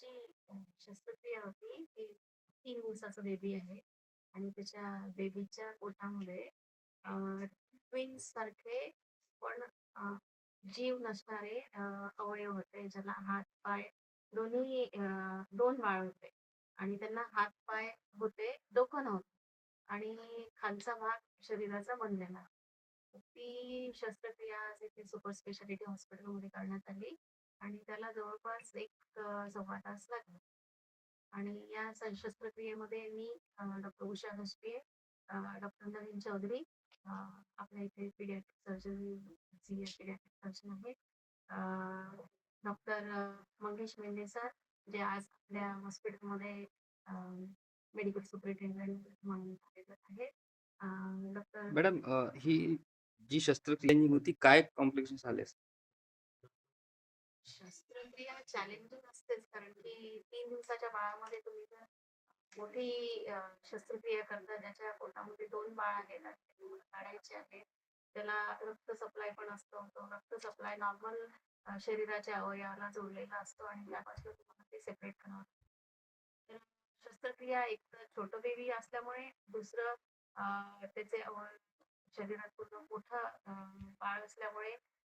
शस्त्रक्रिया होती. ती तीन दिवसाचं बेबी आहे आणि त्याच्या बेबीच्या पोटामध्ये ट्विन्स सारखे पण जीव नसणारे अवयव होते. ज्याला हात-पाय दोन्ही अ, 2 बाळ होते आणि त्यांना हात-पाय होते, डोकं नव्हतं आणि खालचा भाग शरीराचा बनलेला. ती शस्त्रक्रिया तिथे सुपर स्पेशालिटी हॉस्पिटलमध्ये करण्यात आली आणि त्याला जवळपास एक सव्वा तास लागला आणि या शस्त्रक्रियेमध्ये मी डॉक्टर उषा घसपिये डॉक्टर नवीन चौधरी आपल्या इथे paediatric surgeon senior paediatric surgeon आहेत. डॉक्टर मंगेश मेंढे सर, जे आज आपल्या हॉस्पिटलमध्ये मेडिकल सुपरिटेंडेंट म्हणून कार्यरत आहेत. डॉक्टर मॅडम ही जी शस्त्रक्रिया होती काय कॉम्प्लिकेशन आले असते? शस्त्रक्रिया चॅलेंजिंग असतेच कारण की तीन दिवसाच्या बाळामध्ये तुम्ही जर मोठी शस्त्रक्रिया करता ज्याच्या पोटामध्ये दोन बाळ आहेत काढायचे आहेत. त्याला रक्त सप्लाय पण असतो. तो रक्त सप्लाय नॉर्मल शरीराच्या अवयवाला जोडलेला असतो आणि त्यापासून तुम्हाला ते सेपरेट करावं तर शस्त्रक्रिया एक तर छोटं बेबी असल्यामुळे, दुसरं त्याचे अवयव शरीरात पूर्ण मोठं बाळ असल्यामुळे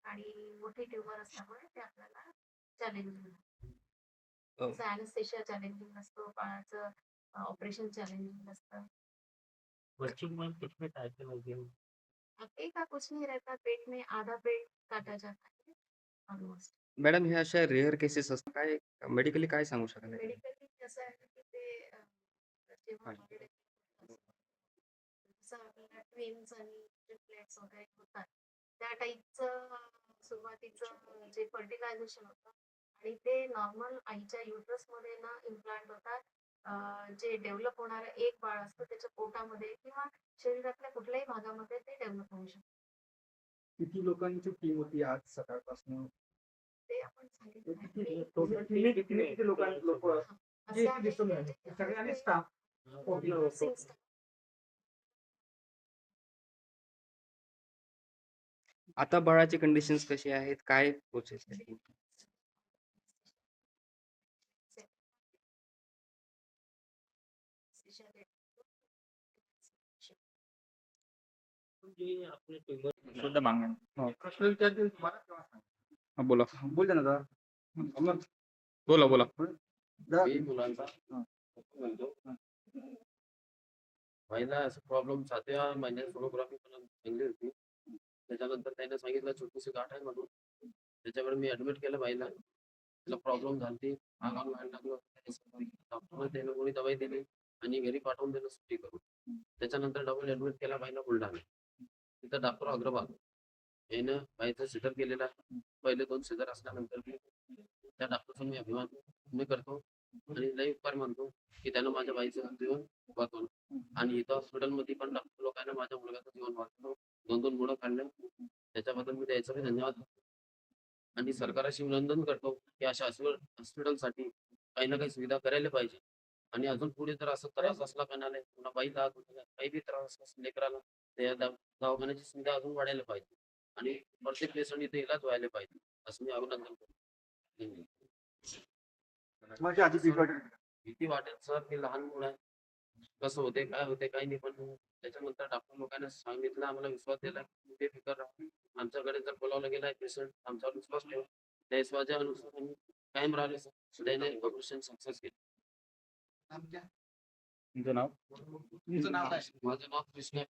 आणि मोठी ट्युमर असल्यामुळे ते चॅलेंजिंग चॅलेंजिंग असतो, बाळाचं ऑपरेशन चॅलेंजिंग असतं. बच्चों में कितने टाइप के होते हैं? अभी का कुछ नहीं रहता, पेट में आधा पेट काटा जाता है ऑलमोस्ट. मॅडम ह्या अशा रेअर केसेस असतात. काय मेडिकली काय सांगू शकाल? मेडिकली कसं आहे की ते अ, जेव्हा हां. वगैरे जसं आपल्याला ट्विन्स आणि ट्रिपलेट्स वगैरे होतात, त्या टाईपचं सुरुवातीचं जे फर्टिलायझेशन होतं आणि ते नॉर्मल आईच्या युटरसमध्ये न इम्प्लांट होता अ, जे डेव्हलप होणारं एक बाळ असतं त्याच्या पोटामध्ये किंवा शरीरातल्या कुठल्याही भागामध्ये ते डेव्हलप होऊ शकतं. किती लोकांची टीम होती आज सकाळपासून? ते आपण सांगितलं नाही. किती टोटल टीम किती किती लोकां सगळ्यांनी स्टाफ आता बाळाची कंडिशन्स कशी आहेत? काय प्रोसेस आहे? हो. हां, बोला. बोल ना दादा अमर बोला, बोला. हां. पहिला असं प्रॉब्लेम सातव्या महिन्यात सोनोग्राफी पण चांगली होती त्याच्याबद्दल त्याने सांगितलं छोटीशी गाठ आहे म्हणून. त्याच्याकडे मी ऍडमिट केलं बाईला. तिला प्रॉब्लेम झाली आगाम व्हायला लागलं डॉक्टरला त्याने कोणी दवाई दिली आणि घरी पाठवून दिलं सुट्टी करून. त्याच्यानंतर डबल ऍडमिट केला बाईला बुलढाणा. तिथं डॉक्टर अग्रवाल यानं बाईचा सिजर केलेला आहे. पहिले दोन सिजर असल्यानंतर मी त्या डॉक्टरचा मी अभिमान मी करतो. आणि लई उपकार मानतो की त्यानं माझ्या बाईचं जीवन वाचवलं. आणि इथं हॉस्पिटलमध्ये पण डॉक्टर लोकांना माझ्या मुलगाचं जीवन वाचवलं. दोन दोन मुलं काढलं. त्याच्याबद्दल मी बी धन्यवाद. आणि सरकाराशी विनंदन करतो की अशा हॉस्पिटलसाठी काही ना काही सुविधा करायला पाहिजे. आणि अजून पुढे जर असं त्रास असला कोणाला पुन्हा बाईला काही बी त्रास असला लेकराला त्या दवा- दवाखान्याची सुविधा अजून वाढायला पाहिजे. आणि प्रत्येक पेशंट इथे इलाज व्हायला पाहिजे असं मी अभिनंदन करतो. भीती वाटेल. सर की लहान मुलं आहे. कसं होते काय होते काही नाही पण त्याच्यानंतर डॉक्टर लोकांना सांगितलं आम्हाला विश्वास दिला बेफिकर राहा आमच्याकडे जर बोलावलं गेलाय पेशंट आमच्यावर विश्वास ठेवा. त्या विश्वासाच्या अनुसार आम्ही कायम राहिले त्याने ऑपरेशन सक्सेस केलं. तुमचं नाव? तुमचं नाव काय? माझं नाव कृष्णा